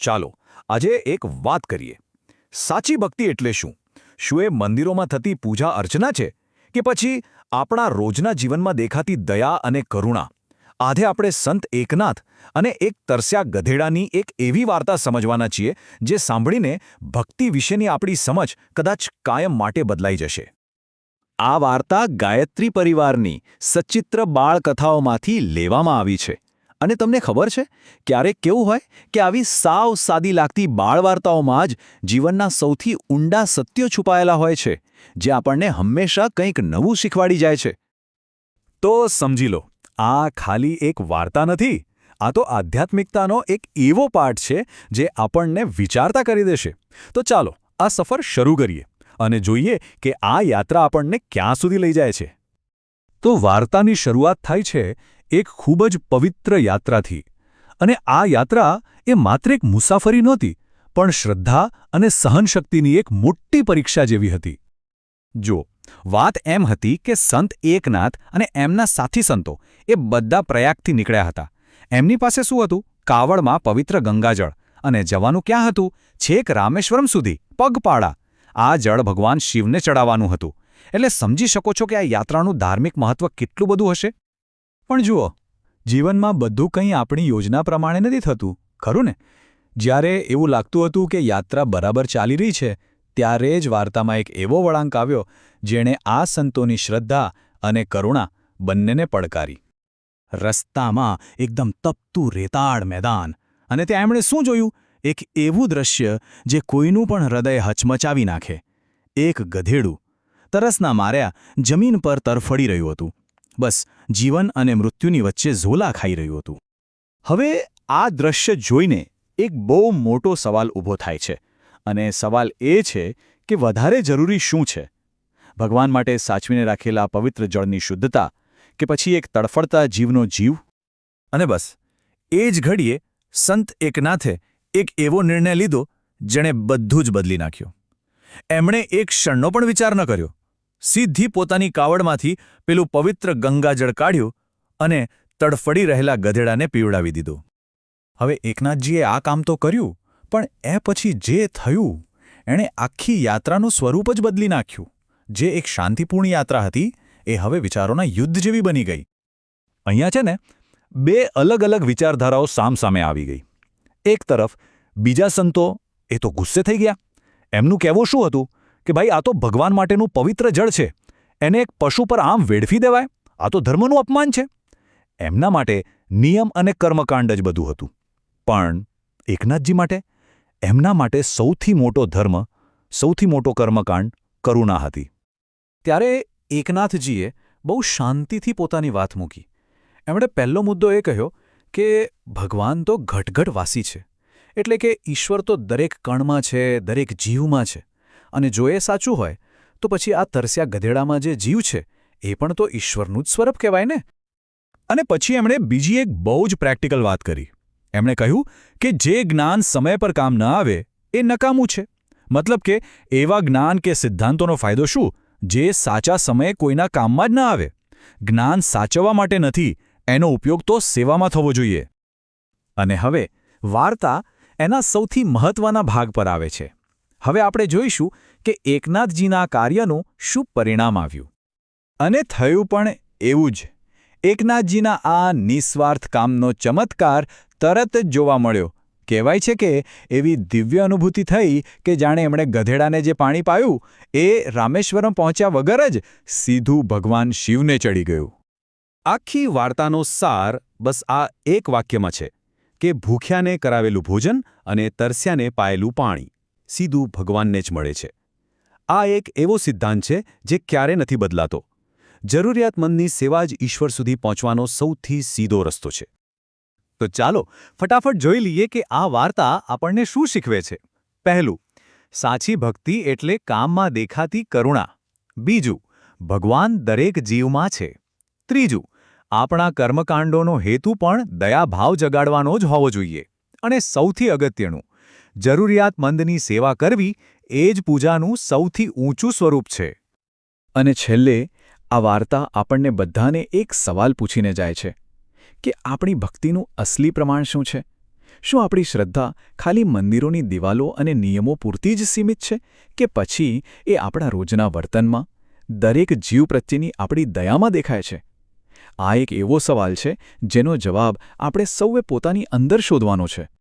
ચાલો, આજે એક વાત કરીએ. સાચી ભક્તિ એટલે શું? શું એ મંદિરોમાં થતી પૂજા અર્ચના છે? કે પછી આપણા રોજના જીવનમાં દેખાતી દયા અને કરુણા? આજે આપણે સંત એકનાથ અને એક તરસ્યા ગધેડાની એક એવી વાર્તા સમજવાના છીએ, જે સાંભળીને ભક્તિ વિશેની આપણી સમજ કદાચ કાયમ માટે બદલાઈ જશે. આ વાર્તા ગાયત્રી પરિવારની સચિત્ર બાળકથાઓમાંથી લેવામાં આવી છે. અને તમને ખબર છે? ક્યારેક કેવું હોય કે આવી સાવ સાદી લાગતી બાળ વાર્તાઓમાં જ જીવનના સૌથી ઊંડા સત્યો છુપાયેલા હોય છે, જે આપણને હંમેશા કંઈક નવું શીખવાડી જાય છે. તો સમજી લો, આ ખાલી એક વાર્તા નથી, આ તો આધ્યાત્મિકતાનો એક એવો પાઠ છે જે આપણને વિચારતા કરી દેશે. તો ચાલો, આ સફર શરૂ કરીએ અને જોઈએ કે આ યાત્રા આપણને ક્યાં સુધી લઈ જાય છે. તો વાર્તાની શરૂઆત થાય છે એક ખૂબ જ પવિત્ર યાત્રાથી અને આ યાત્રા એ માત્ર એક મુસાફરી નહોતી, પણ શ્રદ્ધા અને સહનશક્તિની એક મોટી પરીક્ષા જેવી હતી. જો, વાત એમ હતી કે સંત એકનાથ અને એમના સાથી સંતો એ બધા પ્રયાગથી નીકળ્યા હતા. એમની પાસે શું હતું? કાવડમાં પવિત્ર ગંગાજળ અને જવાનું ક્યાં હતું? છેક રામેશ્વરમ સુધી, પગપાળા. આ જળ ભગવાન શિવને ચડાવવાનું હતું. એટલે સમજી શકો છો કે આ યાત્રાનું ધાર્મિક મહત્વ કેટલું બધું હશે? પણ જુઓ, જીવનમાં બધું કંઈ આપણી યોજના પ્રમાણે નથી થતું, ખરું ને? જ્યારે એવું લાગતું હતું કે યાત્રા બરાબર ચાલી રહી છે, ત્યારે જ વાર્તામાં એક એવો વળાંક આવ્યો, જેણે આ સંતોની શ્રદ્ધા અને કરુણા બંનેને પડકારી. રસ્તામાં એકદમ તપતું રેતાળ મેદાન અને ત્યાં એમણે શું જોયું? એક એવું દ્રશ્ય જે કોઈનું પણ હૃદય હચમચાવી નાખે. એક ગધેડું તરસના માર્યા જમીન પર તરફડી રહ્યું હતું. બસ, જીવન અને મૃત્યુની વચ્ચે ઝોલા ખાઈ રહ્યું હતું. હવે આ દ્રશ્ય જોઈને એક બહુ મોટો સવાલ ઊભો થાય છે અને સવાલ એ છે કે વધારે જરૂરી શું છે? ભગવાન માટે સાચવીને રાખેલા પવિત્ર જળની શુદ્ધતા કે પછી એક તડફડતા જીવનો જીવ? અને બસ, એ જ ઘડીએ સંત એકનાથે એક એવો નિર્ણય લીધો જેણે બધું જ બદલી નાખ્યું. એમણે એક ક્ષણનો પણ વિચાર ન કર્યો. સીધી પોતાની કાવડમાંથી પેલું પવિત્ર ગંગાજળ કાઢ્યું અને તડફડી રહેલા ગધેડાને પીવડાવી દીધું. હવે એકનાથજીએ આ કામ તો કર્યું, પણ એ પછી જે થયું, એણે આખી યાત્રાનું સ્વરૂપ જ બદલી નાખ્યું. જે એક શાંતિપૂર્ણ યાત્રા હતી, એ હવે વિચારોના યુદ્ધ જેવી બની ગઈ. અહીંયા છે ને, બે અલગ અલગ વિચારધારાઓ સામસામે આવી ગઈ. એક તરફ બીજા સંતો એ તો ગુસ્સે થઈ ગયા. એમનું કહેવું શું હતું? કે ભાઈ, આ તો ભગવાન માટેનું પવિત્ર જળ છે. એને એક પશુ પર આમ વેડફી દેવાય? આ તો ધર્મનું અપમાન છે. એમના માટે નિયમ અને કર્મકાંડ જ બધું હતું. પણ એકનાથજી માટે એમના માટે સૌથી મોટો ધર્મ, સૌથી મોટો કર્મકાંડ કરુણા હતી. ત્યારે એકનાથજીએ બહુ શાંતિથી પોતાની વાત મૂકી. એમણે પહેલો મુદ્દો એ કહ્યો કે ભગવાન તો ઘટઘટવાસી છે. એટલે કે ઈશ્વર તો દરેક કણમાં છે, દરેક જીવમાં છે. અને જો એ સાચું હોય, તો પછી આ તરસ્યા ગધેડામાં જે જીવ છે, એ પણ તો ઈશ્વરનું જ સ્વરૂપ કહેવાય ને? અને પછી એમણે બીજી એક બહુ જ પ્રેક્ટિકલ વાત કરી. એમણે કહ્યું કે જે જ્ઞાન સમય પર કામ ન આવે, એ નકામું છે. મતલબ કે એવા જ્ઞાન કે સિદ્ધાંતોનો ફાયદો શું? જે સાચા સમયે કોઈના કામમાં જ ન આવે. જ્ઞાન સાચવવા માટે નથી, એનો ઉપયોગ તો સેવામાં થવો જોઈએ. અને હવે વાર્તા એના સૌથી મહત્વના ભાગ પર આવે છે. હવે આપણે જોઈશું કે એકનાથજીના કાર્યનું શું પરિણામ આવ્યું. અને થયું પણ એવું જ. એકનાથજીના આ નિસ્વાર્થ કામનો ચમત્કાર તરત જ જોવા મળ્યો. કહેવાય છે કે એવી દિવ્ય અનુભૂતિ થઈ કે જાણે એમણે ગધેડાને જે પાણી પાયું, એ રામેશ્વરમ પહોંચ્યા વગર જ સીધું ભગવાન શિવને ચડી ગયું. આખી વાર્તાનો સાર બસ આ એક વાક્યમાં છે કે ભૂખ્યાને કરાવેલું ભોજન અને તરસ્યાને પાયેલું પાણી. સીધું ભગવાનને જ મળે છે. આ એક એવો સિદ્ધાંત છે જે ક્યારે નથી બદલાતો. જરૂરિયાતમંદની સેવા જ ઈશ્વર સુધી પહોંચવાનો સૌથી સીધો રસ્તો છે. તો ચાલો ફટાફટ જોઈ લઈએ કે આ વાર્તા આપણને શું શીખવે છે. પહેલું, સાચી ભક્તિ એટલે કામમાં દેખાતી કરુણા. બીજું, ભગવાન દરેક જીવમાં છે. ત્રીજું, આપણા કર્મકાંડોનો હેતુ પણ દયાભાવ જગાડવાનો જ હોવો જોઈએ. અને સૌથી અગત્યનું જરૂરિયાતમંદની સેવા કરવી એ જ પૂજાનું સૌથી ઊંચું સ્વરૂપ છે. અને છેલ્લે, આ વાર્તા આપણને બધાને એક સવાલ પૂછીને જાય છે કે આપણી ભક્તિનું અસલી પ્રમાણ શું છે? શું આપણી શ્રદ્ધા ખાલી મંદિરોની દિવાલો અને નિયમો પૂરતી જ સીમિત છે કે પછી એ આપણા રોજના વર્તનમાં દરેક જીવ પ્રત્યેની આપણી દયામાં દેખાય છે? આ એક એવો સવાલ છે જેનો જવાબ આપણે સૌએ પોતાની અંદર શોધવાનો છે.